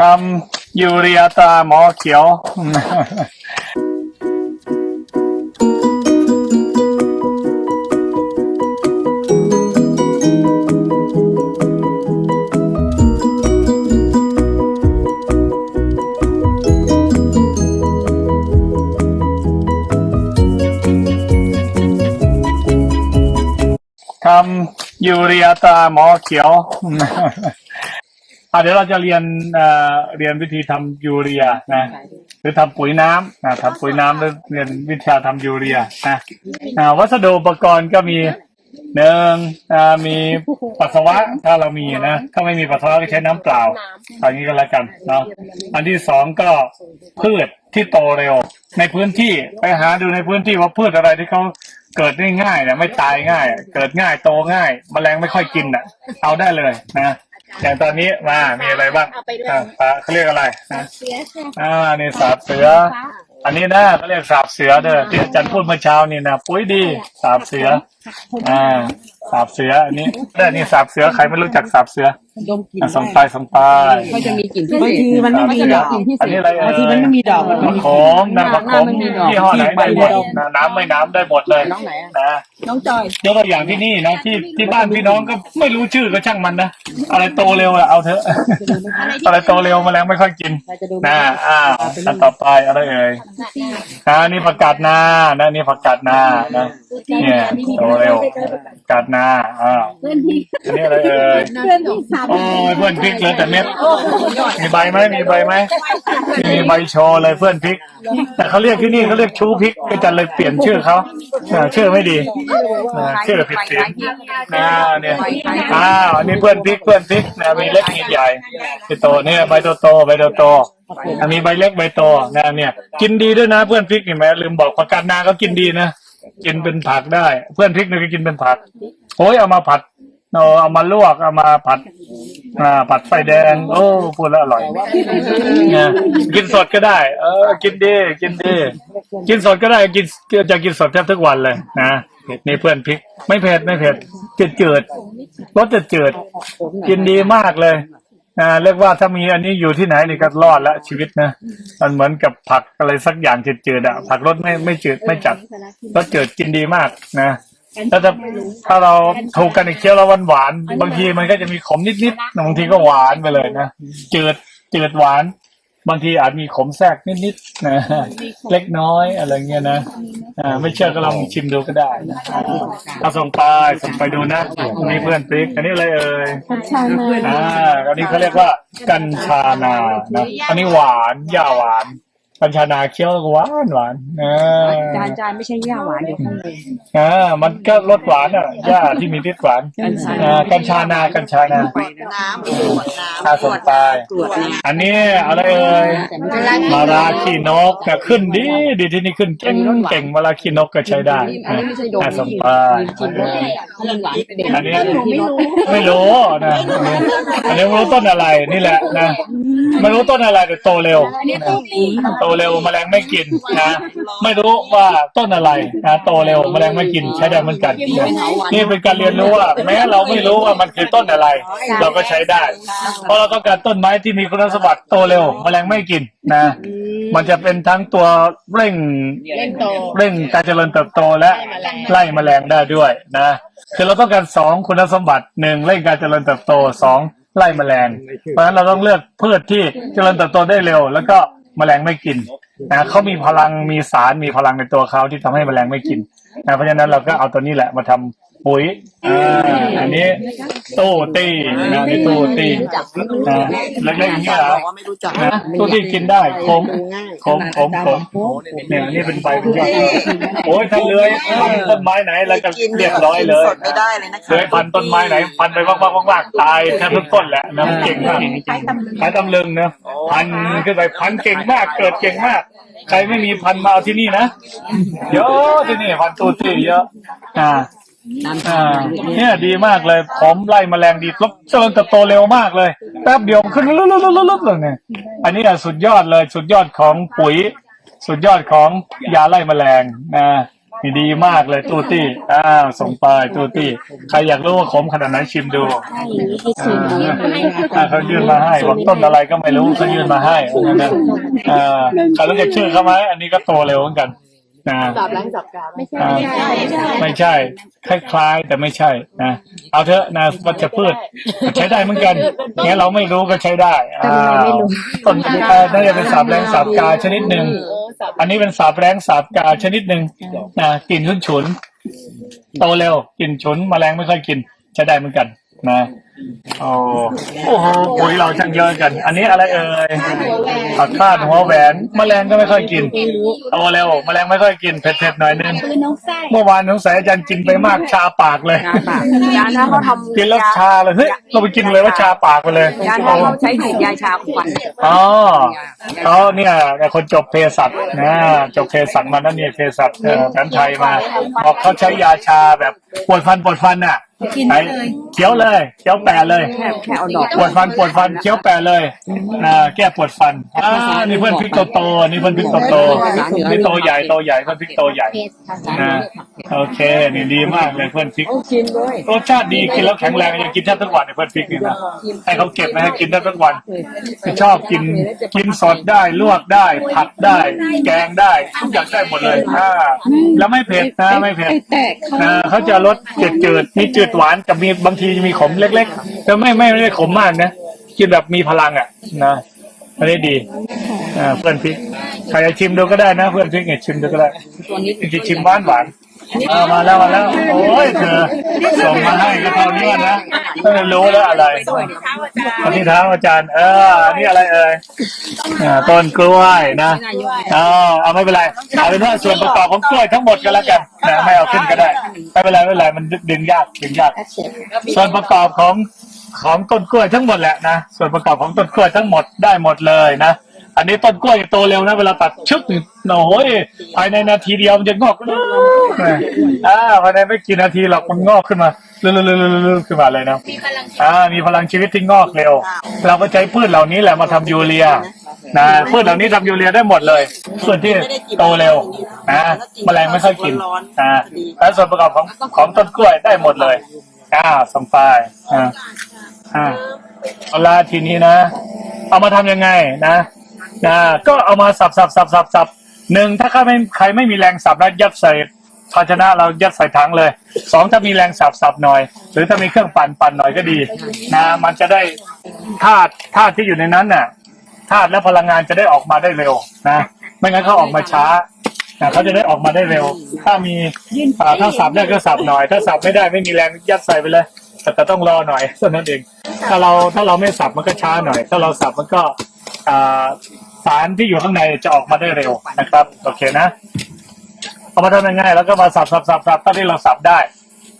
ทำยูเรียตาหมอเขียว ทำยูเรียตาหมอเขียว อะเดี๋ยวเราจะเรียนเอ่อเรียนวิธีทำยูเรียนะ หรือทำปุ๋ยน้ำนะทำปุ๋ยน้ำหรือเรียนวิธีทำยูเรียนะอ่าวัสดุอุปกรณ์ก็มีหนึ่งอ่ามีปัสสาวะถ้าเรามีนะถ้าไม่มีปัสสาวะก็ใช้น้ำเปล่าเอาอย่างนี้ก็แล้วกันเนาะอันที่สองก็พืชที่โตเร็ว ในพื้นที่ไปหาดูในพื้นที่ว่าพืชอะไรที่เขาเกิดได้ง่ายเนี่ยไม่ตายง่าย เกิดง่ายโตง่าย แมลงไม่ค่อยกินอะ เอาได้เลยนะ อย่างตอนนี้มา มีอะไรบ้างอ่าปลาเขาเรียกอะไรนะเสียค่ะ อ่านี่สาบเสือ อันนี้นะเขาเรียกสาบเสือเด้อที่อาจารย์พูดเมื่อเช้านี่นะ ปุ๋ยดีสาบเสือ อ่าสาบเสืออันนี้เด้อนี่สาบเสือใครไม่รู้จักสาบเสือดมกลิ่นอะส่งไปได้ส่งไป ก็จะมีกลิ่นพิบางเศษทีมันไม่มีดอกกลิ่นพิเศอันษนี้อะไรเอ่บางทีมันยไม่มีดอกมันมะมีขมนะมะขมยี่ห้อไหนได้หมดนะน้ำไม่น้ำได้หมดเลยน้องไหนอะนะน้องจอยยกตัวอย่างที่นี่นะที่ที่บ้านพี่น้องก็ไม่รู้ชื่อก็ช่างมันนะอะไรโตเร็วอะเอาเถอะ อะไรโตเร็วแมลงไม่ค่อยกินเราจะดูนะอ่าอันต่อไปอะไรเอ่ยอ่านี่ผักกาดนานะนี่ผักกาดนานะ เนี่ยโตเร็วผักาดนาอ่าเพื่อนพี่อันนี้อะไรเอ่ยเพื่อนพี่สามโอ้ยเพื่อนพริกเหลือแต่เม็ดมีใบไหมมีใบไหมมีใบโชว์เลยเพื่อนพริก แต่เขาเรียกที่นี่เขาเรียกชูพริกก็จะเลยเปลี่ยนชื่อเขาอ่าชื่อไม่ดีอ่าชื่อผิดเสียงนะเนี่ยอ้าวอันนี้เพื่อนพริกเพื่อนพริกนะมีเล็กมีใหญ่มีโตเนี่ยใบโตโตใบโตโตๆอันนี้ใบเล็กใบโตนะเนี่ย กินดีด้วยนะเพื่อนพริกเห็นไหมลืมบอกผักกาดนาก็กินดีนะ กินเป็นผักได้ เพื่อนพริกเนี่ยก็กินเป็นผักโอ้ยเอามาผัดเอาเอามาลวกเอามาผัดอ่าผัดไฟแดง โอ้พูดแล้วอร่อยเนี่ยกินสดก็ได้ เออ กินดีกินดีกินสดก็ได้กินจะกินสดแทบทุกวันเลยนะนี่เพื่อนพริก ไม่เผ็ดไม่เผ็ดจืดจืดรสจืดจืดกินดีมากเลย อ่าเรียกว่าถ้ามีอันนี้อยู่ที่ไหนนี่ก็รอดแล้วชีวิตนะมันเหมือนกับผักอะไรสักอย่างจืดจืดๆอะผักรสไม่ไม่จืดไม่จัดรสจืดกินดีมากนะถ้าจะถ้าเราถูกกันอีกเคี้ยวแล้วหวานๆบางทีมันก็จะมีขมนิดๆบางทีก็หวานไปเลยนะจืดจืดหวาน บางทีอาจมีขมแทรกนิดๆนะเล็กน้อยอะไรเงี้ยนะอ่าไม่เชื่อก็ลองชิมดูก็ได้นะเอาส่งไปส่งไปดูนะนี่เพื่อนพริกอันนี้อะไรเอ่ยกัญชานาอ่าอันนี้เขาเรียกว่ากัญชานานะอันนี้หวานย่าหวาน กัญชานาเคี้ยวหวานหวานอ่าจานจานไม่ใช่ย่าหวานอยู่ข้างในอ่ามันก็รสหวานอะย่าที่มีฤทธิ์หวานกัญชาอ่ากัญชานากัญชานาน้ำกรวดน้อาส่งไปกรวดน้อันนี้อะไรเอ่ยำแต่ไม่ใช่มาราคีนกก็ขึ้นดีดีที่นี่ขึ้นเก่งเก่งมาราคีนกก็ใช้ได้อันนี้ไม่ใช่ดมอะส่งไปกินรสถ้ามันหวานเป็นเด็กอันนี้ไม่รู้นะอันนี้ไม่รู้ต้นอะไรนี่แหละนะไม่รู้ต้นอะไรแต่โตเร็วนะโตเร็วแมลงไม่กินนะไม่รู้ว่าต้นอะไรนะโตเร็วแมลงไม่กินใช้ได้เหมือนกันนะนี่เป็นการเรียนรู้ว่า แม้เราไม่รู้ว่ามันคือต้นอะไร เราก็ใช้ได้ เพราะเราต้องการต้นไม้ที่มีคุณสมบัติโตเร็วแมลงไม่กินนะ มันจะเป็นทั้งตัวเร่งเล่นโตเร่งการเจริญเติบโตและไล่แมลงได้ด้วยนะคือเราต้องการสองคุณสมบัติหนึ่งเร่งการเจริญเติบโตสองไล่แมลง เพราะฉะนั้นเราต้องเลือกพืชที่เจริญเติบโตได้เร็ว แล้วก็ แมลงไม่กินนะเขามีพลังมีสารมีพลังในตัวเขาที่ทำให้แมลงไม่กินนะเพราะฉะนั้นเราก็เอาตัวนี้แหละมาทำ ปุ๋ยอ่าอันนี้ตู้ตีนะนี่ตู้ตีนะเล็กๆอย่างนี้เหรอำว่าไม่รู้จักนะตู้ที่กินได้ขมขมขมขมเนี่ยนี่เป็นใบเป็นยอดโอ้ยถ้าเลื้อยพันต้นไม้ไหนแล้วก็เรียบร้อยเลยสดไม่ได้เลยนะคะเลื้อยพันต้นไม้ไหน พันไปว่างๆว่างๆตายแทบทุกต้นแหละนะมันเก่งมากขายตำลึงนะพันขึ้นไปพันเก่งมากเกิดเก่งมากใครไม่มีพันมาเอาที่นี่นะเยอะที่นี่พันตูตี้เยอะอ่า น้ำอ่าชาเนี่ยดีมากเลยผมไล่แมลงดีแล้วเจริญเติบโตเร็วมากเลยแป๊บเดียวขึ้นลุบๆๆๆเลยเนี่ยอันนี้อะสุดยอดเลยสุดยอดของปุ๋ย สุดยอดของยาไล่แมลงนะนี่ดีมากเลยตูตี้อ้าวส่งไปตูตี้ใครอยากรู้ว่าขมขนาดไหนชิมดูชิมดูอ่าเขายื่นมาให้บอกต้นอะไรก็ไม่รู้เขายื่นมาให้ว่างั้นนะอ่าใครรู้จักชื่อเขาไหมอันนี้ก็โตเร็วเหมือนกัน นะจับแรงจับกาไม่ใช่อ่าไม่ใช่ คล้ายๆ แต่ไม่ใช่นะเอาเถอะนะวัชพืชใช้ได้เหมือนกันงั้นเราไม่รู้ก็ใช้ได้อ่าต้นนี้น่าจะเป็นสาบแรงสาบกาชนิดหนึ่งอันนี้เป็นสาบแรงสาบกาชนิดหนึ่งนะกลิ่นฉุนฉุนๆโตเร็วกลิ่นฉุนแมลงไม่ค่อยกิน ใช้ได้เหมือนกัน นะโอ้โอ้โหปุ๋ยเราช่างเยอะกัน อันนี้อะไรเอ่ยผักคาดหัวแหวนแมลงก็ไม่ค่อยกินโตเร็วแมลงไม่ค่อยกินเผ็ดๆหน่อยนึงเมื่อวานสงสัยอาจารย์กินไปมากชาปากเลยยาปากยาถ้าเขาทำกินแล้วชาเลยเฮ้ยเราไปกินเลยว่าชาปากไปเลยยาถ้าเขาใช้ฉีดยาชาควันอ๋อเขาเนี่ยคนจบเภสัชนะจบเภสัชมานั่นเนี่ยเภสัชเอ่อแผนไทยมาบอกเขาใช้ยาชาแบบปวดฟันปวดฟัน น่ะใช้เคี้ยวเลยเคี้ยวแปะเลยแค่แค่เอาดอกปวดฟันปวดฟันเคี้ยวแปะเลยนะแก้ปวดฟันอ่านี่เพื่อนพริกโตโตๆนี่เพื่อนพริกโตโตๆนี่โตใหญ่โตใหญ่เพื่อนพริกโตใหญ่นะโอเคนี่ดีมากเลยเพื่อนพริกชิมด้วยรสชาติดีกินแล้วแข็งแรงยังกินแทบทุกวันในเพื่อนพริกนี่นะให้เขาเก็บนะให้กินได้ทุกวันชอบกินกินสดได้ลวกได้ผัดได้ แกงได้ทุกอย่างได้หมดเลยอ่าแล้วไม่เผ็ดนะไม่เผ็ดนะเขาจะรสจืดๆมีจืดหวานกับมีบางทีมีขมเล็กๆแต่ไม่ไม่ไม่ได้ขมมากนะกินแบบมีพลังอะนะอันนี้ดีอ่าเพื่อนพริกใครจะชิมดูก็ได้นะ เพื่อนพริกเนี่ยชิมดูก็ได้ตัวนี้จริงๆชิมหวานหวาน ๆอ่ามาแล้วมาแล้วโอ้ยเธอส่งมาให้ก็เท่านี้นะเออรู้แล้วอะไรอันนี้เท้าอาจารย์ เอออันนี้อะไรเอ่ยอ่าต้นกล้วยนะอ๋อเอาไม่เป็นไรเอาเป็นว่าส่วนประกอบของกล้วยทั้งหมดก็แล้วกันนะไม่เอาขึ้นก็ได้ไม่เป็นไรไม่เป็นไรมันดึงยากดึงยาก ส่วนประกอบของของต้นกล้วยทั้งหมดแหละนะส่วนประกอบของต้นกล้วยทั้งหมดได้หมดเลยนะ อันนี้ต้นกล้วยโตเร็วนะเวลาตัดชึกนี่โอ้ยภายในนาทีเดียวมันจะงอกอ่าภายในไม่กี่นาทีหรอกมันงอกขึ้นมาเรื่อยๆๆๆขึ้นมาเลยนะอ่ามีพลังชีวิตที่งอกเร็ว เราก็ใช้พืชเหล่านี้แหละมาทำยูเรียนะพืชเหล่านี้ทำยูเรียได้หมดเลย ส่วนที่โตเร็วนะแมลงไม่ค่อยกินนะและส่วนประกอบของของต้นกล้วยได้หมดเลยอ่าสมปายอ่าอ่าเอาละทีนี้นะ เอามาทำยังไงนะ นะก็เอามาสับสับสับสับสับหนึ่งถ้าใครไม่ใครไม่มีแรงสับนะยัดใส่ภาชนะเรายัดใส่ถังเลยสองถ้ามีแรงสับสับหน่อย หรือถ้ามีเครื่องปั่นปั่นหน่อยก็ดีนะมันจะได้ธาตุธาตุที่อยู่ในนั้นน่ะธาตุและพลังงานจะได้ออกมาได้เร็วนะ ไม่งั้นเขาออกมาช้านะเขาจะได้ออกมาได้เร็ว ถ้ามีอ่าถ้าสับได้ก็สับหน่อย ถ้าสับไม่ได้ไม่มีแรงยัดใส่ไปเลยแต่แต่ต้องรอหน่อยเท่านั้นเองถ้าเราถ้าเราไม่สับมันก็ช้าหน่อย ถ้าเราสับมันก็อ่า สารที่อยู่ข้างในจะออกมาได้เร็วนะครับ โอเคนะเอามาทำง่ายๆแล้วก็มาสับสับสับสับถ้าที่เราสับได้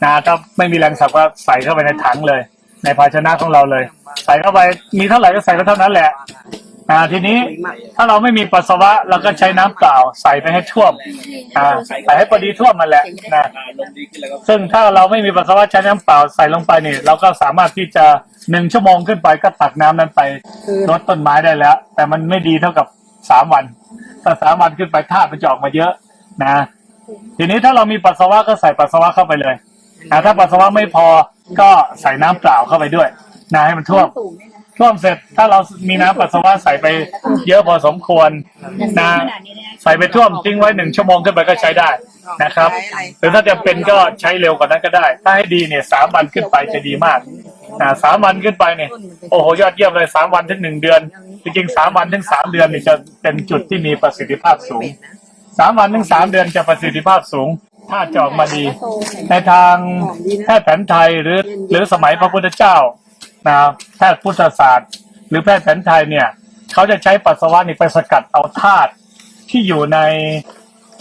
นะถ้าไม่มีแรงสับก็ใส่เข้าไปในถังเลย ในภาชนะของเราเลย ใส่เข้าไปมีเท่าไหร่ก็ใส่ไปเท่านั้นแหละ อ่าทีนี้ถ้าเราไม่มีปัสสาวะเราก็ใช้น้ำเปล่าใส่ไปให้ท่วมอ่าใส่ให้พอดีท่วมมันแหละนะซึ่งถ้าเราไม่มีปัสสาวะใช้น้ำเปล่าใส่ลงไปนี่เราก็สามารถที่จะหนึ่งชั่วโมงขึ้นไปก็ตักน้ำนั้นไปรดต้นไม้ได้แล้ว แต่มันไม่ดีเท่ากับสามวันถ้าสามวันขึ้นไปธาตุมันจะออกมาเยอะนะ ทีนี้ถ้าเรามีปัสสาวะก็ใส่ปัสสาวะเข้าไปเลยนะถ้าปัสสาวะไม่พอก็ใส่น้ำเปล่าเข้าไปด้วยนะให้มันท่วม ท่วมเสร็จถ้าเรามีน้ำปัสสาวะใส่ไปเยอะพอสมควรนะใส่ไปท่วมทิ้งไว้หนึ่งชั่วโมงขึ้นไปก็ใช้ได้นะครับหรือถ้าจะเป็นก็ใช้เร็วกว่านั้นก็ได้ ถ้าให้ดีเนี่ยสามวันขึ้นไปจะดีมากนะสามวันขึ้นไปเนี่ยโอ้โหยอดเยี่ยมเลยสามวันถึงหนึ่งเดือน จริงๆสามวันถึงสามเดือนเนี่ยจะเป็นจุดที่มีประสิทธิภาพสูงสามวันถึงสามเดือนจะประสิทธิภาพสูง ถ้าจออกมาดีในทางแพทย์แผนไทยหรือหรือสมัยพระพุทธเจ้า นะแพทย์พุทธศาสตร์ หรือแพทย์แผนไทยเนี่ยเขาจะใช้ปัสสาวะนี่ไปสกัดเอาธาตุที่อยู่ใน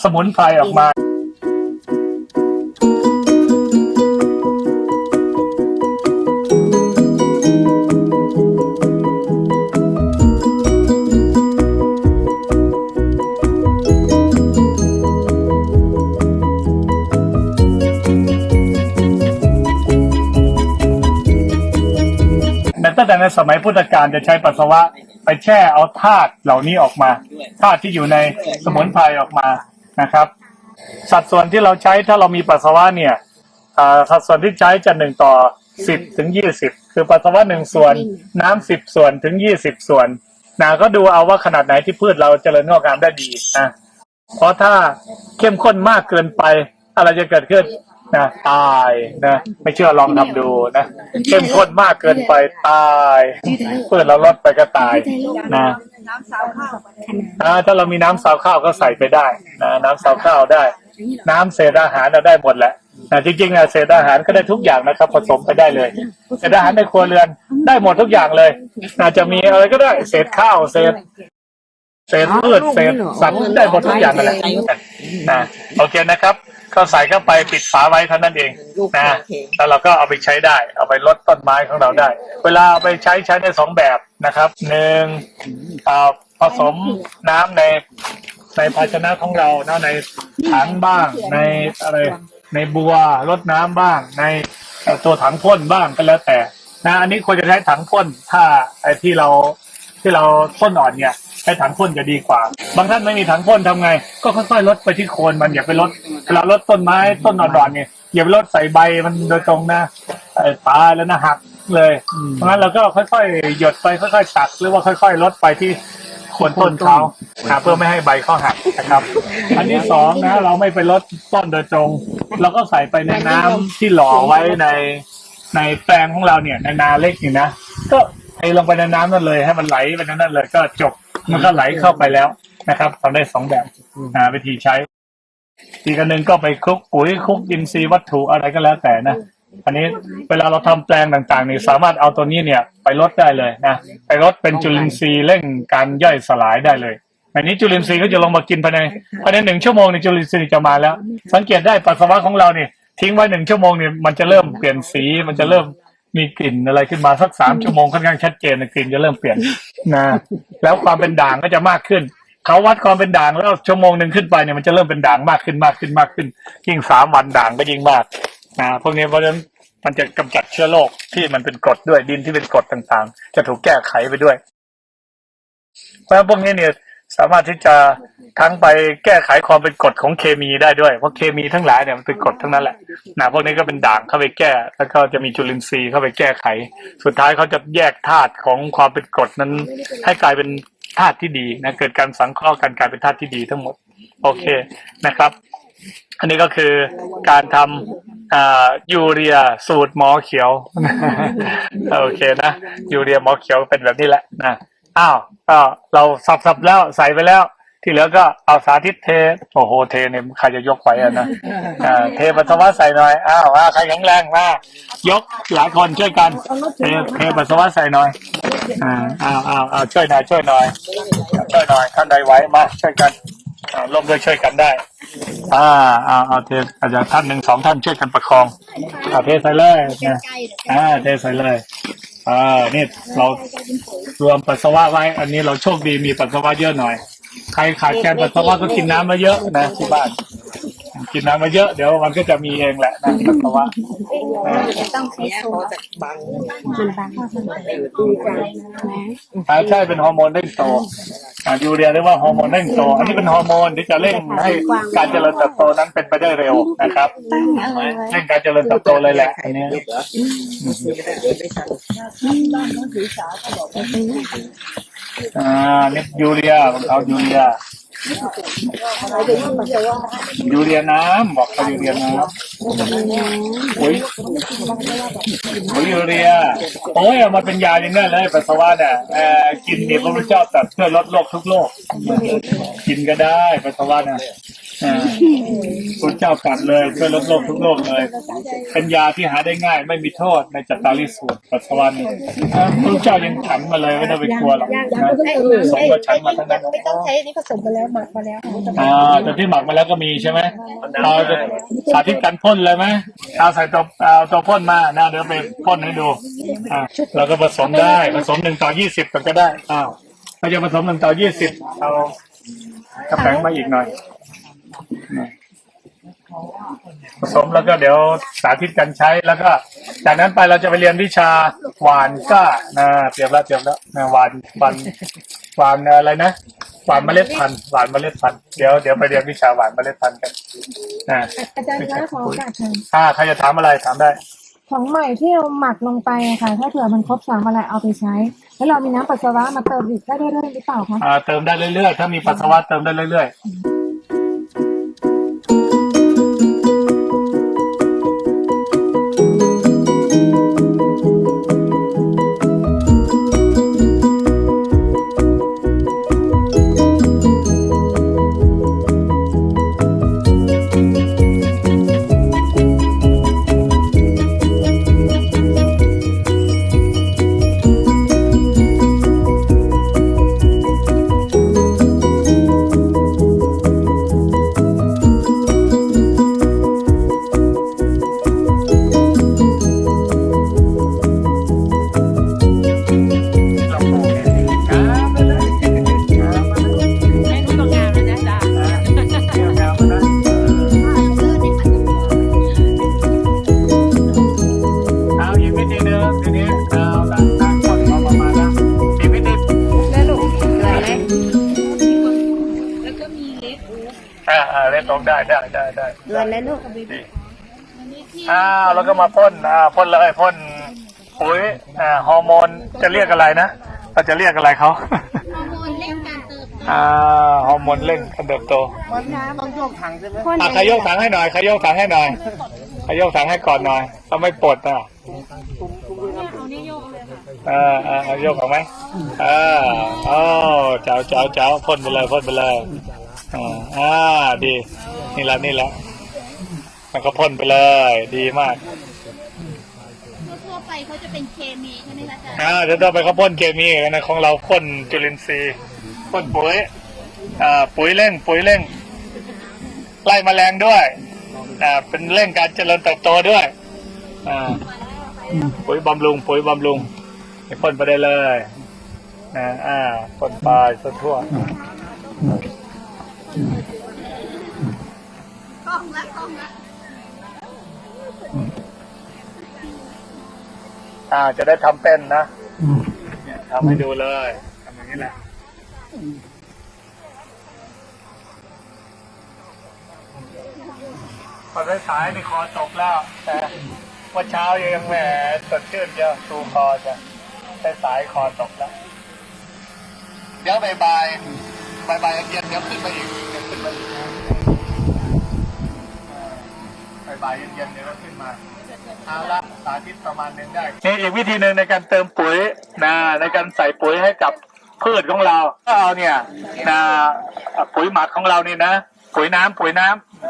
สมุนไพรออกมา ในสมัยพุทธกาลจะใช้ปัสสาวะไปแช่เอาธาตุเหล่านี้ออกมาธาตุที่อยู่ในสมุนไพรออกมานะครับ สัดส่วนที่เราใช้ถ้าเรามีปัสสาวะเนี่ยอ่าสัดส่วนที่ใช้จะหนึ่งต่อสิบถึงยี่สิบคือปัสสาวะหนึ่งส่วน น้ำสิบส่วนถึงยี่สิบส่วนนะก็ดูเอาว่าขนาดไหนที่พืชเราเจริญงอกงามได้ดีนะเพราะถ้าเข้มข้นมากเกินไปอะไรจะเกิดขึ้น นะตายนะไม่เชื่อลองทำดูนะเข้มข้นมากเกินไปตายพืชเราลดไปก็ตายนะอ่าถ้าเรามีน้ำสาวข้าวก็ใส่ไปได้นะน้ำสาวข้าวได้ น้ำเศษอาหารเราได้หมดแหละนะจริงๆอะเศษอาหารก็ได้ทุกอย่างนะครับ ผสมไปได้เลยเศษอาหารในครัวเรือนได้หมดทุกอย่างเลยอาจจะมีอะไรก็ได้เศษข้าวเศษเศษพืชเศษสัตว์ได้หมดทุกอย่างนั่นแหละนะโอเคนะครับ ก็ใส่เข้าไปปิดฝาไว้เท่านั้นเองนะแล้วเราก็เอาไปใช้ได้ เอาไปลดต้นไม้ของเราได้ เวลาเอาไปใช้ใช้ได้สองแบบนะครับหนึ่งอ่าผสมน้ำในในภาชนะของเราเนาะในถังบ้าง ในอะไร ในบัวรดน้ำบ้าง ในเอ่อตัวถังพ่นบ้างก็แล้วแต่นะอันนี้ควรจะใช้ถังพ่นถ้าไอ้ที่เราที่เราพ่นอ่อนเนี่ย ใช้ถังพ่นจะดีกว่า บางท่านไม่มีถังพ่นทำไง ก็ค่อยๆลดไปที่โคนมันอย่าไปลดเวลาลดต้นไม้ต้นอ่อนๆเนี่ยอย่าไปลดใส่ใบมันโดยตรงนะตายแล้วนะหักเลย เพราะงั้นเราก็ค่อยๆ หยดไปค่อยๆตักหรือว่าค่อยๆ ลดไปที่โคนต้นเขาเพื่อไม่ให้ใบเขาหักนะครับ อันที่สองนะ เราไม่ไปลดต้นโดยตรง เราก็ใส่ไปในน้ำที่หล่อไว้ในในแปลงของเราเนี่ยในนาเล็กนี่นะก็เทลงไปในน้ำนั่นเลยให้มันไหลไปในนั้นเลยก็จบ มันก็ไหลเข้าไปแล้วนะครับทำได้สองแบบนะวิธีใช้ อีกอันหนึ่งก็ไปคลุกปุ๋ยคลุกอินทรีย์วัตถุอะไรก็แล้วแต่นะอันนี้เวลาเราทำแปลงต่างๆนี่สามารถเอาตัวนี้เนี่ยไปลดได้เลยนะไปลดเป็นจุลินทรีย์เร่งการย่อยสลายได้เลยอันนี้จุลินทรีย์ก็จะลงมากินภายในภายในหนึ่งชั่วโมงในยจุลินทรีย์จะมาแล้ว สังเกตได้ปัสสาวะของเราเนี่ยทิ้งไว้หนึ่งชั่วโมงเนี่ยมันจะเริ่มเปลี่ยนสีมันจะเริ่ม มีกลิ่นอะไรขึ้นมาสักสามชั่วโมงค่อนข้างชัดเจนนะกลิ่นจะเริ่มเปลี่ยนนะแล้วความเป็นด่างก็จะมากขึ้นเขาวัดความเป็นด่างแล้วชั่วโมงหนึ่งขึ้นไปเนี่ยมันจะเริ่มเป็นด่างมากขึ้นมากขึ้นมากขึ้น ยิ่งสามวันด่างก็ยิ่งมากนะพวกนี้เพราะฉะนั้นมันจะกำจัดเชื้อโรคที่มันเป็นกรดด้วยดินที่เป็นกรดต่างๆ จะถูกแก้ไขไปด้วย เพราะฉะนั้นพวกนี้เนี่ยสามารถที่จะ ทั้งไปแก้ไขความเป็นกรดของเคมีได้ด้วย เพราะเคมีทั้งหลายเนี่ยมันเป็นกรดทั้งนั้นแหละนะพวกนี้ก็เป็นด่างเข้าไปแก้ แล้วก็จะมีจุลินทรีย์เข้าไปแก้ไข สุดท้ายเขาจะแยกธาตุของความเป็นกรดนั้น ให้กลายเป็นธาตุที่ดีนะเกิดการสังเคราะห์กันกลายเป็นธาตุที่ดีทั้งหมด โอเคนะครับ อันนี้ก็คือการทำอ่ายูเรียสูตรหมอเขียวโอเคนะยูเรียหมอเขียวเป็นแบบนี้แหละนะอ้าวก็เราสับๆแล้วใส่ไปแล้ว ที่เหลือก็เอาสาธิตเท โอ้โหเทเนี่ยใครจะยกไหวอะนะอ่าเทปัสสาวะใส่หน่อยอ้าวอ่าใครแข็งแรงมายกหลายคนช่วยกัน เทเทปัสสาวะใส่หน่อยอ่าอ้าวอ้าวอ้าวช่วยหน่อยช่วยหน่อยช่วยหน่อยท่านใดไหวมาช่วยกันอ่าร่วมด้วยช่วยกันได้ อ่าเอาเอาเทอาจจะท่านหนึ่งสองท่านช่วยกันประคองเอาเทใส่เลยนะอ่าเทใส่เลยอ่านี่เรารวมปัสสาวะไว้ อันนี้เราโชคดีมีปัสสาวะเยอะหน่อย ใครขาดแคลนปัสสาวะก็กินน้ำมาเยอะนะที่บ้าน กินน้ำมาเยอะเดี๋ยวมันก็จะมีเองแหละนะปัสสาวะต้องใช้โซดามันบางดูใจนะอ่าใช่เป็นฮอร์โมนเร่งโตอ่ายูเรียเรียกว่าฮอร์โมนเร่งโตอันนี้เป็นฮอร์โมนที่จะเร่งให้การเจริญเติบโตนั้นเป็นไปได้เร็วนะครับเร่งการเจริญเติบโตเลยแหละอันนี้อ่านี่ยูเรียของเขายูเรีย ยูเรียน้ำบอกเขายูเรียน้ำโอ้ยโอ้ยยูเรียโอ้ยเอามาเป็นยาอย่างนั้นเลยปัสสาวะเนี่ยกินเนี่ยพระพุทธเจ้าตรัสเพื่อลดโรคทุกโรคกินก็ได้ปัสสาวะเนี่ย อ่าพระเจ้าตรัสเลยช่วยลดโรคทุกโรคเลย เป็นยาที่หาได้ง่าย ไม่มีโทษในจัตตาริสูตรปัสสาวะนี่อ่าพระเจ้ายังฉันมาเลยไม่ต้องไปกลัวหรอกนะสงฆ์ก็ฉันมาทั้งนั้นไม่ต้องใช้อันนี้ผสมไปแล้วหมักมาแล้วอ่าแต่ที่หมักมาแล้วก็มีใช่ไหมเราจะสาธิตการพ่นเลยไหมเอาใส่ตัวเอาตัวพ่นมานะเดี๋ยวไปพ่นให้ดูอ่าเราก็ผสมได้ผสมหนึ่งต่อยี่สิบก็ได้อ้าวเราจะผสมหนึ่งต่อยี่สิบเอากระแป้งมาอีกหน่อย ผสมแล้วก็เดี๋ยวสาธิตการใช้แล้วก็ จากนั้นไปเราจะไปเรียนวิชาหวานก้านะเตรียมแล้วเตรียมแล้วนะหวานหวานหวานอะไรนะหวานเมล็ดพันธุ์หวานเมล็ดพันธุ์เดี๋ยวเดี๋ยวไปเรียนวิชาหวานเมล็ดพันธุ์กันอ่าอาจารย์คะขอโอกาสค่ะถ้าใครจะถามอะไรถามได้ ของใหม่ที่เราหมักลงไปอะค่ะ ถ้าเผื่อมันครบสามวันแล้วเอาไปใช้ แล้วเรามีน้ำปัสสาวะมาเติมอีกได้เรื่อยๆหรือเปล่าคะอ่าเติมได้เรื่อยๆ ถ้ามีปัสสาวะเติมได้เรื่อยๆ อแล้วลูกดีอ้าวแล้วก็มาพ่นอ่าพ่นเลยพ่นปุ๋ยอ่าฮอร์โมนจะเรียกอะไรนะเราจะเรียกอะไรเขาฮอร์โมนเร่งการเติบโตอ่าฮอร์โมนเร่งการเติบโตพ่นอะใครยกถังให้หน่อยใครยกถังให้หน่อยใครยกถังให้ก่อนหน่อยเราไม่ปลดอะเอาเนี่ยโยกเลยค่ะอ่าอ่าเอายกออกไหมอ่าโอ้เจ้าเจ้าเจ้าพ่นไปเลยพ่นไปเลยอ่าอ่าดีนี่แหละนี่แหละ มันก็พ่นไปเลย ดีมากทั่วๆไปเขาจะเป็นเคมีใช่ไหมคะอาจารย์อ่าเดี๋ยวต่อไปเขาพ่นเคมีกันนะของเราพ่นจุลินทรีย์พ่นปุ๋ยอ่าปุ๋ยเร่ง ปุ๋ยเร่ง ไล่แมลงด้วยอ่าเป็นเร่งการเจริญเติบโตด้วยอ่าปุ๋ยบำรุง ปุ๋ยบำรุงให้พ่นไปได้เลยนะอ่าพ่นไปทั่วทั่วกล้องละกล้องละ อ่า จะได้ทำเป็นนะเนี่ยทำให้ดูเลยทำอย่างนี้แหละพอได้สายนี่คอตกแล้ว แต่ว่าเช้ายังแหมสดชื่นเยอะชูคอจะได้สายคอตกแล้ว เดี๋ยวบ่ายบ่ายบ่ายบ่ายเย็นเดี๋ยวขึ้นมาอีกเดี๋ยวขึ้นมาอีกบ่ายบ่ายเย็นๆเดี๋ยวก็ขึ้นมาเอาละ สาธิตประมาณหนึงได้นี่อีกวิธีหนึ่งในการเติมปุ๋ยนะในการใส่ปุ๋ยให้กับพืชของเราก็เอาเนี่ยนะปุ๋ยหมักของเรานี่นะ ปุ๋ยน้ำปุ๋ยน้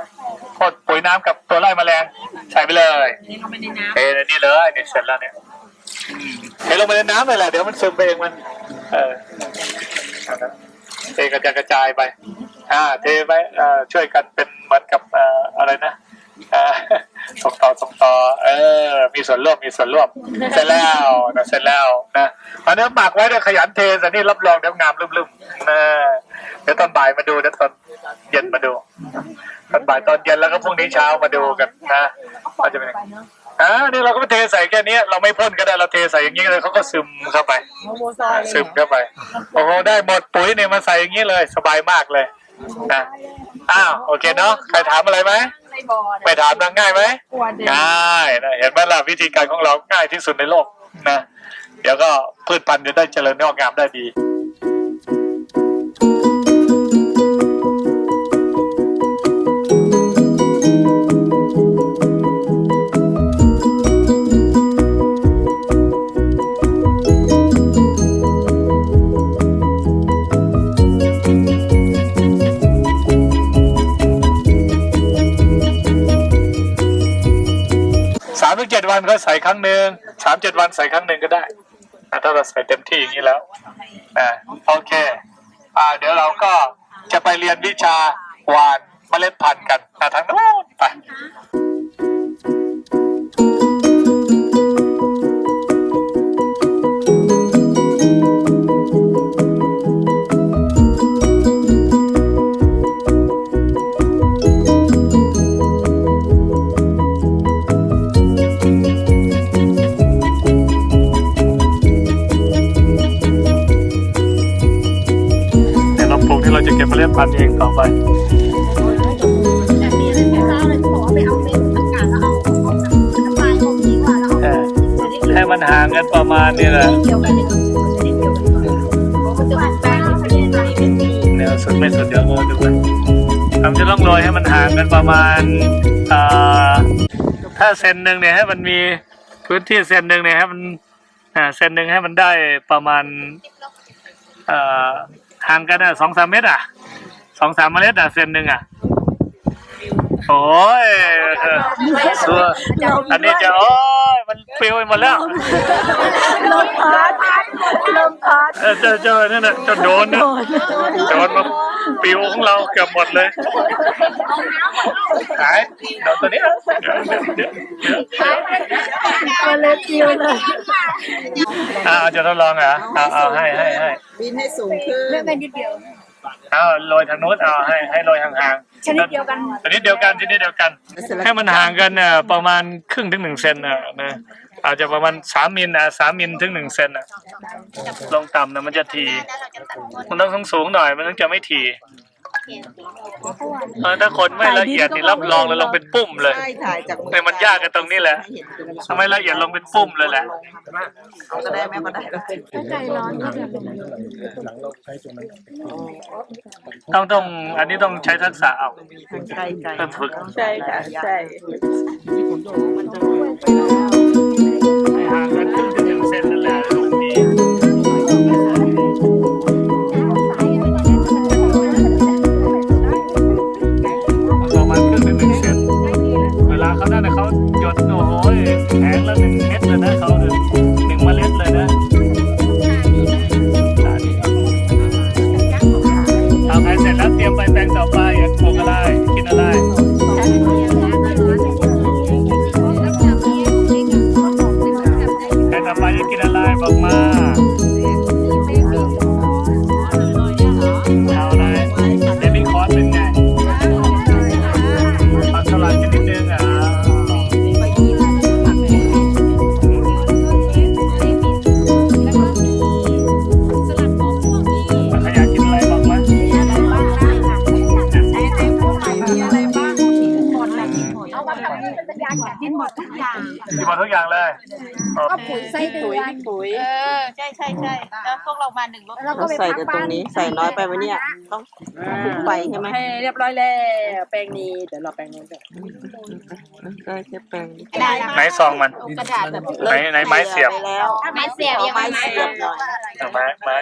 ำพดปุ๋ยน้ำกับตัวไล่แมลงใส่ไปเลยนี่ลงไปในน้เทในนี่เลยเนี่ยเสร็จแล้วเนี่ยเทลงไปในน้ำเลยแหละเดี๋ยวมันซึมไปเองมัน เออเอาละเทกระจายกระจายไปอ่าเทไปเอ่อช่วยกันเป็นเหมือนกับเอ่ออะไรนะอ่า ส่งต่อส่งต่อ เออ มีส่วนร่วมมีส่วนร่วมเสร็จแล้วนะเสร็จแล้วนะอันนี้หมักไว้เนี่ยขยันเทแต่นี่รับรองเดี๋ยวงามลืมๆนะเดี๋ยวตอนบ่ายมาดูเดี๋ยวตอนเย็นมาดูตอนบ่ายตอนเย็นแล้วก็พรุ่งนี้เช้ามาดูกันนะว่าจจะเป็นยังไงอ่านี่เราก็ไม่เทใส่แค่นี้เราไม่พ่นก็ได้เราเทใส่อย่างนี้เลยเขาก็ซึมเข้าไปซึมเข้าไปโอ้โหได้หมดปุ๋ยเนี่ยมาใส่อย่างนี้เลย สบายมากเลยนะอ้าวโอเคเนาะใครถามอะไรไหม ในบ่อเนี่ยไม่ถามนะง่ายไหมกลัวเด็กง่ายนะเห็นไหมล่ะวิธีการของเราง่ายที่สุดในโลกนะเดี๋ยวก็พืชพันธุ์จะได้เจริญงอกงามได้ดี วันก็ใส่ครั้งหนึ่งสามเจ็ดวันใส่ครั้งหนึ่งก็ได้นะถ้าเราใส่เต็มที่อย่างนี้แล้วนะโอเค อ่า เดี๋ยวเราก็จะไปเรียนวิชาหวานเมล็ดพันธุ์กันนะทางโน้นไป เดี๋ยวเราปลูกที่เรียกพันธุ์เองต่อไป แต่มีอะไรที่เราเลยบอกว่าไปเอาเม็ดอากาศแล้วเอาเอาน้ำลายออกดีกว่าแล้วเอเอาอให้มันห่างกันประมาณนี้แหละเดียวกันเลยชนิดเดียวกันมันจะแป้งที่ประเทศไทยเป็นดีเดี๋ยวสุดไม่สุดเดี๋ยวโมดูกันทำจะต้องโรยให้มันห่างกันประมาณอ่าถ้าเซนหนึ่งเนี่ยให้มันมีพื้นที่เซนหนึ่งเนี่ยให้มันอ่าเซนหนึ่งให้มันได้ประมาณเอ่อ ห่างกันอะสองสามเมตรอะสองสามเมล็ดอะเซนหนึ่งอะ โอ้ยเออตัวอันนี้จะโอ้ยมันปลิวไปหมดแล้วลมพัดลมพัดเออเจอเจอนั่นน่ะจะโดนนะโดนมาปิวของเราเกือบหมดเลยหายโดนตัวนี้เดี๋ยวเดี๋ยวเดี๋ยวเดี๋ยวมันเลยปิวเลยอ่าจะทดลองเหรอเอาเอาให้ให้ให้บินให้สูงขึ้นเรื่องกันนิดเดียวเอาโรยทางโน้นเอาให้ให้โรยห่างๆ ชนิดเดียวกันชนิดเดียวกันชนิดเดียวกัน ให้มันห่างกันเนี่ยประมาณครึ่งถึงหนึ่งเซนนะนะอาจจะประมาณสามมิลนะสามมิลถึงหนึ่งเซนนะลงต่ำนะมันจะที มันต้องสูงสูงๆหน่อยมันต้องจะไม่ที เออถ้าคนไม่ละเอียดนี่รับรองเลยลงเป็นปุ้มเลยใช่ถ่ายจากมืแต่มันยากกันตรงนี้แหละให้เห็นเป็นทำไมละเอียดลงเป็นปุ้มเลยแหละเอาก็ได้แม่ก็ได้แล้วถ้าใจร้อนก็จะลงต้องต้องอันนี้ต้องใช้ทักษะเอาใกล้ใกล้ต้องฝึกใช่ค่ะใช่ ไส้เดือน ปุ๋ย เออ ใช่ใช่ใช่แล้วพวกเรามาหนึ่งรถแล้วก็ไปใส่พักแต่ตรบ้างนนี้ใส่น้อยไปไหมเนี่ย ต้องคลุกไปใช่ไหม ให้เรียบร้อยแล้วแป้งนี้ เดี๋ยวรอแป้งนู้นก่อน ได้แค่แปลงได้ไหนซองมันกระดาษแบบไหนไหนไม้เสียบ ไปแล้วไม้เสียบเอายังไม้ไม้เสียบหน่อยเอาไม้ไม้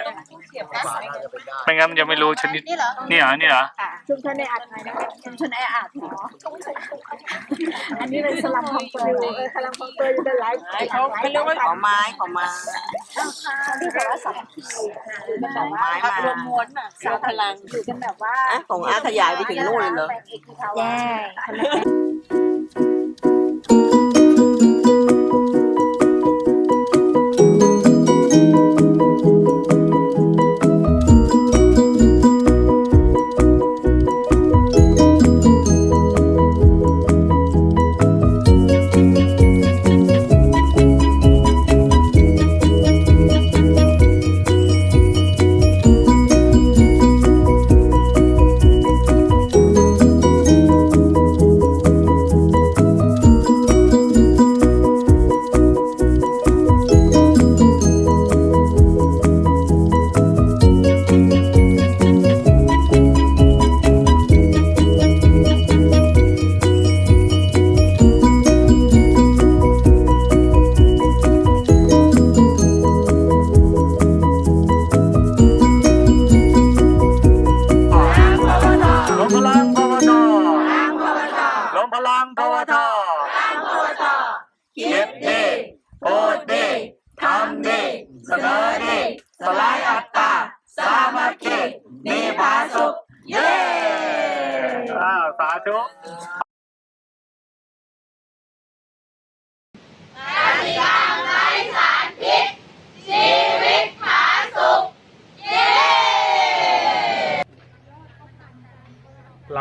ไม่งั้นมันจะไม่รู้ชนิด นี่เหรอนี่เหรอ นี่เหรอ ชุมชนในอัดไหนนะคะชุมชนในอัดเหรออันนี้เป็นสลัมคอมเปอร์เออสลัมคอมเปอร์อยู่ด้านหลังเขาเขาเรียกว่าขอไม้ขอไม้ที่แบบว่าสับขอไม้พักมารวมมวลน่ะสร้างพลังอยู่กันแบบว่าอะของอาขยายไปถึงนู่นเลยเหรอแย่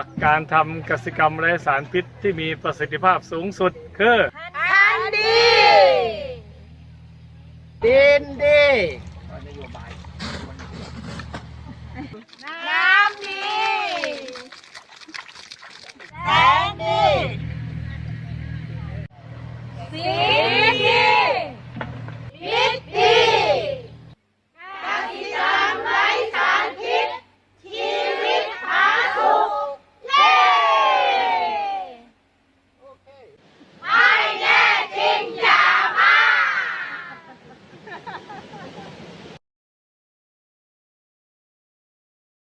ักการทำกสิกรรมไร้สารพิษที่มีประสิทธิภาพสูงสุดคือทันดีดินดีน้ำดีแสงดีสีดีมิต